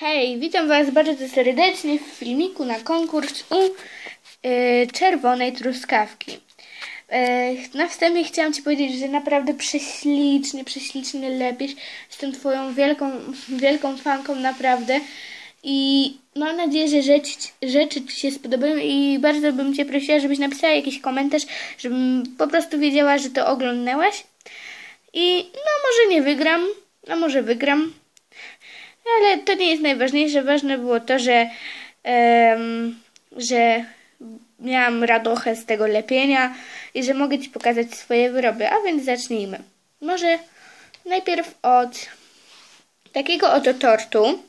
Hej, witam Was bardzo serdecznie w filmiku na konkurs u y, czerwonej truskawki. Y, na wstępie chciałam Ci powiedzieć, że naprawdę prześlicznie, prześlicznie lepisz. Jestem Twoją wielką, wielką fanką naprawdę. I mam nadzieję, że rzeczy, rzeczy Ci się spodobają i bardzo bym Cię prosiła, żebyś napisała jakiś komentarz, żebym po prostu wiedziała, że to oglądałaś. I no może nie wygram, a może wygram. Ale to nie jest najważniejsze. Ważne było to, że, um, że miałam radochę z tego lepienia i że mogę Ci pokazać swoje wyroby. A więc zacznijmy. Może najpierw od takiego oto tortu.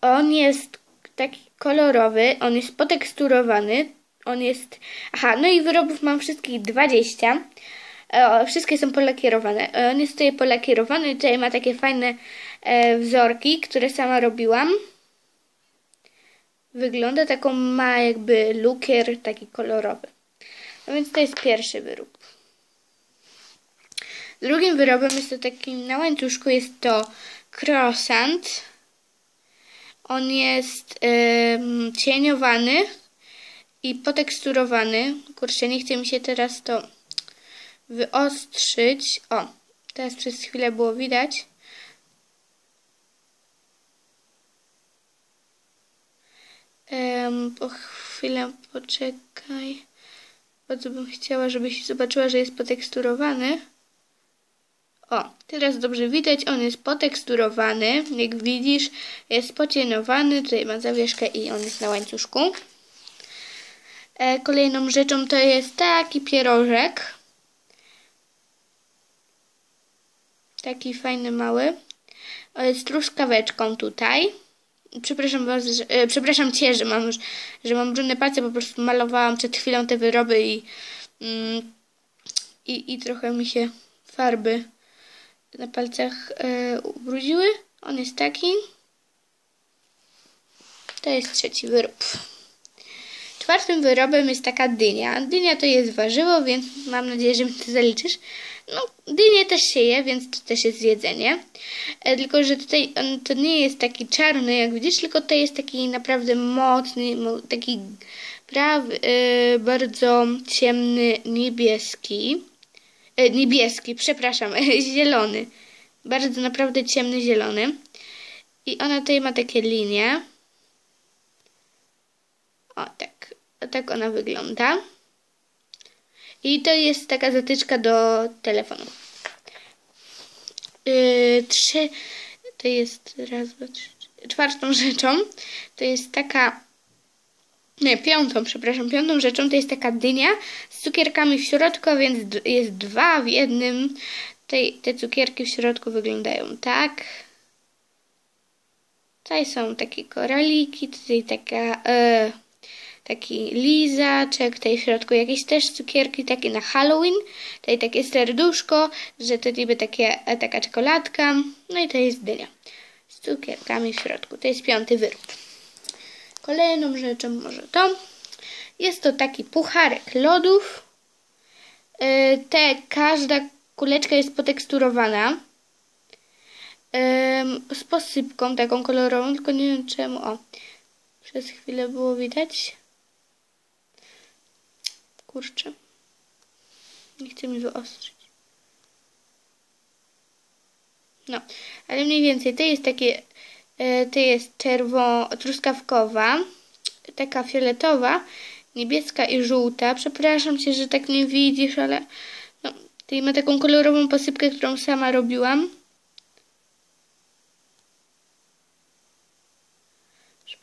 On jest taki kolorowy, on jest poteksturowany, on jest... Aha, no i wyrobów mam wszystkich 20. E, wszystkie są polakierowane. E, on jest tutaj polakierowany tutaj ma takie fajne wzorki, które sama robiłam. Wygląda taką, ma jakby lukier taki kolorowy. No więc to jest pierwszy wyrób. Drugim wyrobem jest to taki na łańcuszku, jest to croissant. On jest yy, cieniowany i poteksturowany. Kurczę, nie chce mi się teraz to wyostrzyć. O, teraz przez chwilę było widać. Um, po chwilę poczekaj. Bardzo bym chciała, żebyś zobaczyła, że jest poteksturowany. O, teraz dobrze widać, on jest poteksturowany. Jak widzisz, jest pocienowany. Tutaj ma zawieszkę i on jest na łańcuszku. E, kolejną rzeczą to jest taki pierożek. Taki fajny, mały. Z truskaweczką tutaj. Przepraszam was, że, e, przepraszam cię, że mam już, że mam brudne palce, po prostu malowałam przed chwilą te wyroby i, mm, i, i trochę mi się farby na palcach e, ubrudziły. On jest taki. To jest trzeci wyrób. Czwartym wyrobem jest taka dynia. Dynia to jest warzywo, więc mam nadzieję, że mi to zaliczysz. No, dynię też się je, więc to też jest jedzenie. E, tylko, że tutaj on to nie jest taki czarny, jak widzisz, tylko to jest taki naprawdę mocny, taki prawy, e, bardzo ciemny niebieski. E, niebieski, przepraszam, zielony. Bardzo naprawdę ciemny zielony. I ona tutaj ma takie linie. O, tak. O, tak ona wygląda. I to jest taka zatyczka do telefonu. Yy, trzy, to jest raz, dwa, trzy, czwartą rzeczą, to jest taka, nie, piątą, przepraszam, piątą rzeczą to jest taka dynia z cukierkami w środku, więc jest dwa w jednym. Te, te cukierki w środku wyglądają tak. Tutaj są takie koraliki, tutaj taka... Yy, taki lizaczek, tutaj w środku jakieś też cukierki takie na Halloween, tutaj takie serduszko, że to niby takie, e, taka czekoladka, no i to jest dynia z cukierkami w środku. To jest piąty wyrób. Kolejną rzeczą może to, jest to taki pucharek lodów. E, te, każda kuleczka jest poteksturowana z posypką taką kolorową, tylko nie wiem czemu, o, przez chwilę było widać. Kurczę. Nie chcę mi wyostrzyć. No, ale mniej więcej to jest takie, e, to jest czerwo, truskawkowa, taka fioletowa, niebieska i żółta. Przepraszam cię, że tak nie widzisz, ale no, tutaj ma taką kolorową posypkę, którą sama robiłam.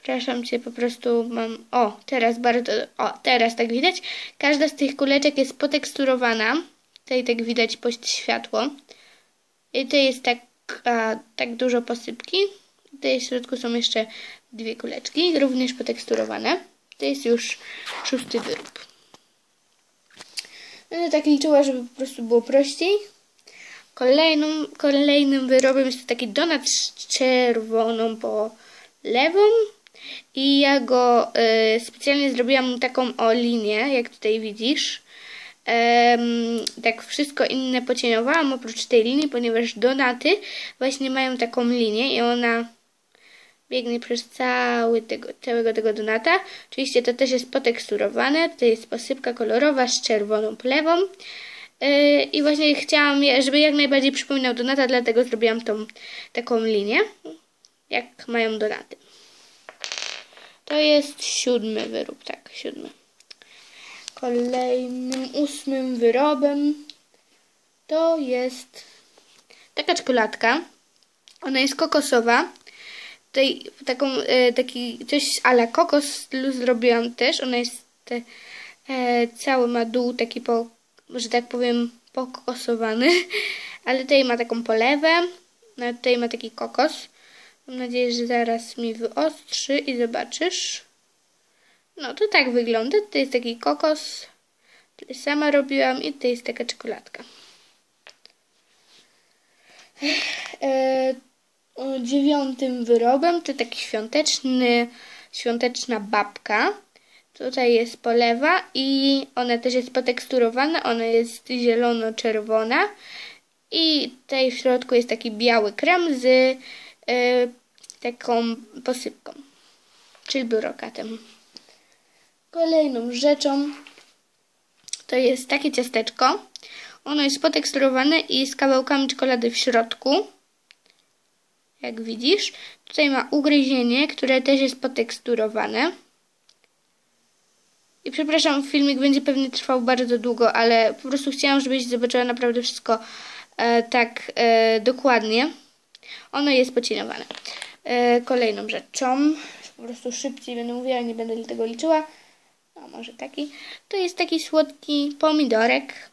Przepraszam cię, po prostu mam... O, teraz bardzo... O, teraz tak widać. Każda z tych kuleczek jest poteksturowana. Tutaj tak widać światło. I to jest tak, a, tak dużo posypki. Tutaj w środku są jeszcze dwie kuleczki, również poteksturowane. To jest już szósty wyrób. Będę tak liczyła, żeby po prostu było prościej. Kolejną, kolejnym wyrobem jest taki donat z czerwoną polewą. I ja go y, specjalnie zrobiłam taką o linię, jak tutaj widzisz. Um, tak wszystko inne pocieniowałam oprócz tej linii, ponieważ donaty właśnie mają taką linię i ona biegnie przez cały tego, całego tego donata. Oczywiście to też jest poteksturowane. To jest posypka kolorowa z czerwoną plewą. Yy, I właśnie chciałam, żeby jak najbardziej przypominał donata, dlatego zrobiłam tą taką linię, jak mają donaty. To jest siódmy wyrób, tak, siódmy. Kolejnym, ósmym wyrobem to jest taka czekoladka. Ona jest kokosowa. Tutaj taką, e, taki coś a la kokos stylu zrobiłam też. Ona jest te, e, cały ma dół taki po, że tak powiem, pokokosowany. Ale tutaj ma taką polewę. No, tutaj ma taki kokos. Mam nadzieję, że zaraz mi wyostrzy i zobaczysz. No to tak wygląda. To jest taki kokos. Tutaj sama robiłam i to jest taka czekoladka. E, dziewiątym wyrobem to taki świąteczny, świąteczna babka. Tutaj jest polewa i ona też jest poteksturowana. Ona jest zielono-czerwona. I tutaj w środku jest taki biały krem z y, taką posypką, czyli brokatem. Kolejną rzeczą to jest takie ciasteczko. Ono jest poteksturowane i z kawałkami czekolady w środku. Jak widzisz. Tutaj ma ugryzienie, które też jest poteksturowane. I przepraszam, filmik będzie pewnie trwał bardzo długo, ale po prostu chciałam, żebyś zobaczyła naprawdę wszystko e, tak e, dokładnie. Ono jest pocinowane. E, kolejną rzeczą, po prostu szybciej będę mówiła, nie będę tego liczyła. No, może taki. To jest taki słodki pomidorek.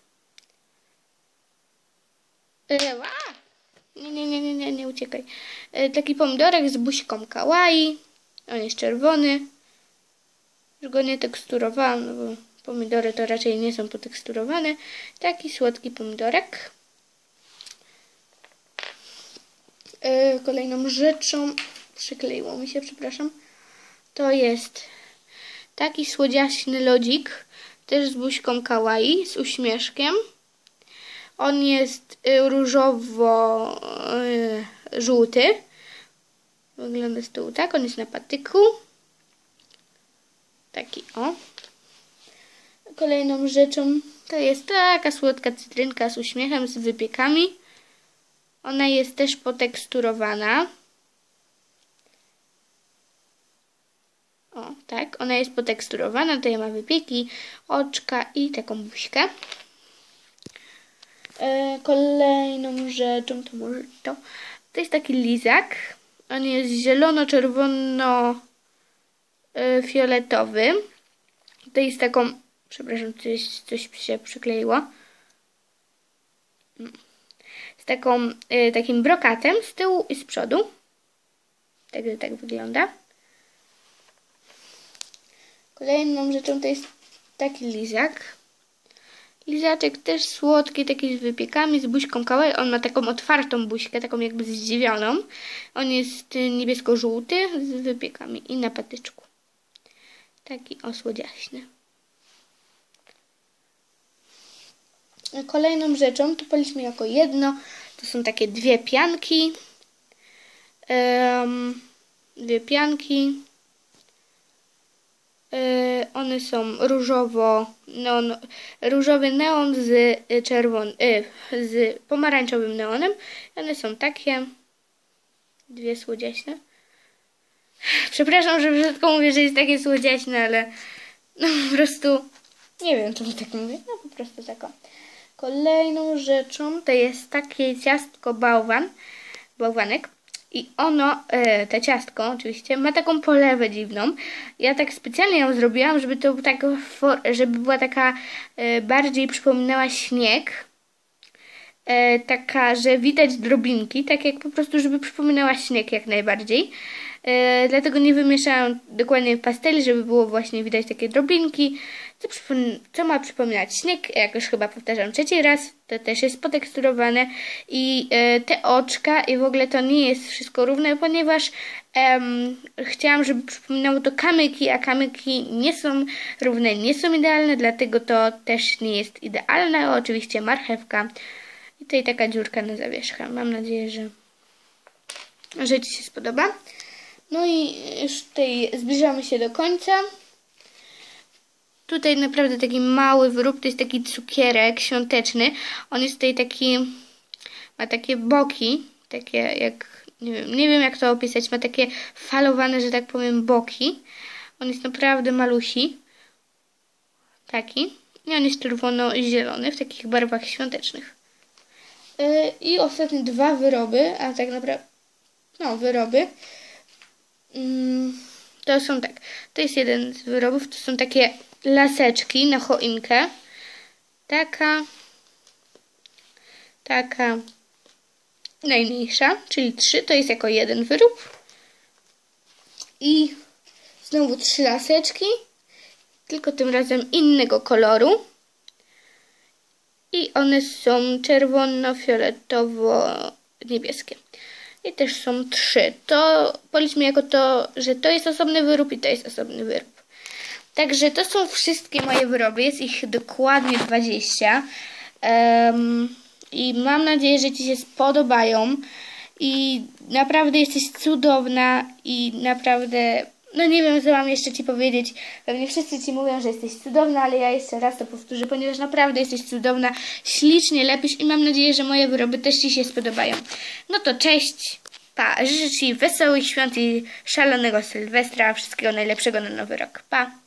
E, nie, nie, nie, nie, nie, nie uciekaj. E, taki pomidorek z buźką kawaii. On jest czerwony. Już go nie teksturowałam, no bo pomidory to raczej nie są poteksturowane. Taki słodki pomidorek. E, kolejną rzeczą, przykleiło mi się, przepraszam, to jest taki słodziaśny lodzik, też z buźką kawaii, z uśmieszkiem. On jest y, różowo-żółty. Y, Wygląda z tyłu tak. On jest na patyku. Taki o. Kolejną rzeczą to jest taka słodka cytrynka z uśmiechem, z wypiekami. Ona jest też poteksturowana. O, tak. Ona jest poteksturowana. Tutaj ma wypieki, oczka i taką buźkę. E, kolejną rzeczą to może to. To jest taki lizak. On jest zielono-czerwono-fioletowy. To jest taką, przepraszam, coś, coś się przykleiło. Taką, e, takim brokatem z tyłu i z przodu. Także tak wygląda. Kolejną rzeczą to jest taki lizak. Lizaczek też słodki, taki z wypiekami, z buźką kawaii. On ma taką otwartą buźkę, taką jakby zdziwioną. On jest niebiesko-żółty z wypiekami i na patyczku. Taki osłodziaśny. Kolejną rzeczą, to policzmy jako jedno, to są takie dwie pianki. Um, dwie pianki. Y, one są różowo, neon, różowy neon z czerwon, y, z pomarańczowym neonem. One są takie dwie słodziaśne. Przepraszam, że brzydko mówię, że jest takie słodziaśne, ale no po prostu nie wiem, czemu tak mówię. No po prostu tako. Kolejną rzeczą to jest takie ciastko bałwan, bałwanek. I ono, e, te ciastko oczywiście, ma taką polewę dziwną. Ja tak specjalnie ją zrobiłam, żeby to tak, żeby była taka e, bardziej przypominała śnieg. E, taka, że widać drobinki, tak jak po prostu, żeby przypominała śnieg jak najbardziej. E, dlatego nie wymieszałam dokładnie pasteli, żeby było właśnie widać takie drobinki, co, co ma przypominać śnieg, jak już chyba powtarzam trzeci raz, to też jest poteksturowane i e, te oczka i w ogóle to nie jest wszystko równe, ponieważ chciałam, żeby przypominało to kamyki, a kamyki nie są równe, nie są idealne, dlatego to też nie jest idealne. Oczywiście marchewka i tutaj taka dziurka na zawieszkę. Mam nadzieję, że, że Ci się spodoba. No i już tutaj zbliżamy się do końca. Tutaj naprawdę taki mały wyrób, to jest taki cukierek świąteczny. On jest tutaj taki, ma takie boki, takie jak, nie wiem, nie wiem jak to opisać, ma takie falowane, że tak powiem, boki. On jest naprawdę malusi. Taki. I on jest czerwono-zielony w takich barwach świątecznych. Yy, I ostatnie dwa wyroby, a tak naprawdę, no wyroby. Mm, to są tak, to jest jeden z wyrobów, to są takie laseczki na choinkę. Taka, taka najmniejsza, czyli trzy, to jest jako jeden wyrób. I znowu trzy laseczki, tylko tym razem innego koloru. I one są czerwono-fioletowo-niebieskie. I też są trzy. To policzmy jako to, że to jest osobny wyrób i to jest osobny wyrób. Także to są wszystkie moje wyroby. Jest ich dokładnie 20. Um, I mam nadzieję, że Ci się spodobają. I naprawdę jesteś cudowna i naprawdę, no nie wiem co mam jeszcze Ci powiedzieć. Pewnie wszyscy Ci mówią, że jesteś cudowna, ale ja jeszcze raz to powtórzę, ponieważ naprawdę jesteś cudowna, ślicznie lepisz i mam nadzieję, że moje wyroby też Ci się spodobają. No to cześć, pa, życzę Ci wesołych świąt i szalonego Sylwestra, wszystkiego najlepszego na nowy rok. Pa!